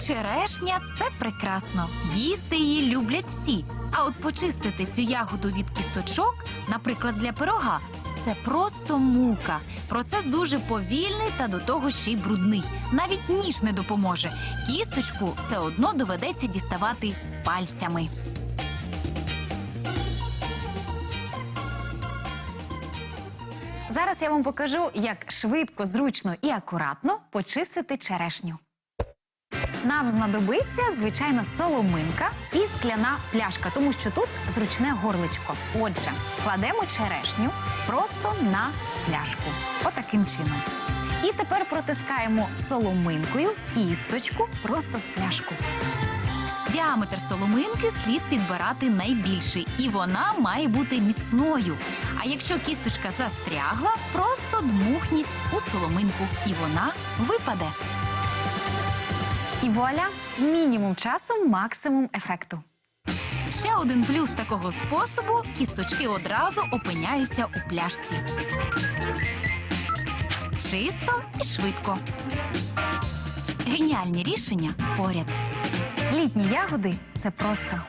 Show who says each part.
Speaker 1: Черешня це прекрасно. Їсти її люблять всі. А от почистити цю ягоду від кісточок, наприклад, для пирога, це просто мука. Процес дуже повільний та до того ще й брудний. Навіть ніж не допоможе. Кісточку все одно доведеться діставати пальцями. Зараз я вам покажу, як швидко, зручно і акуратно почистити черешню. Нам знадобиться звичайна соломинка і скляна пляшка, тому що тут зручне горличко. Отже, кладемо черешню просто на пляшку. Отаким чином. І тепер протискаємо соломинкою кісточку просто в пляшку. Діаметр соломинки слід підбирати найбільший, і вона має бути міцною. А якщо кісточка застрягла, просто дмухніть у соломинку, і вона випаде. І вуаля, мінімум часу, максимум ефекту. Ще один плюс такого способу кісточки одразу опиняються у пляшці. Чисто і швидко. Геніальні рішення поряд. Літні ягоди це просто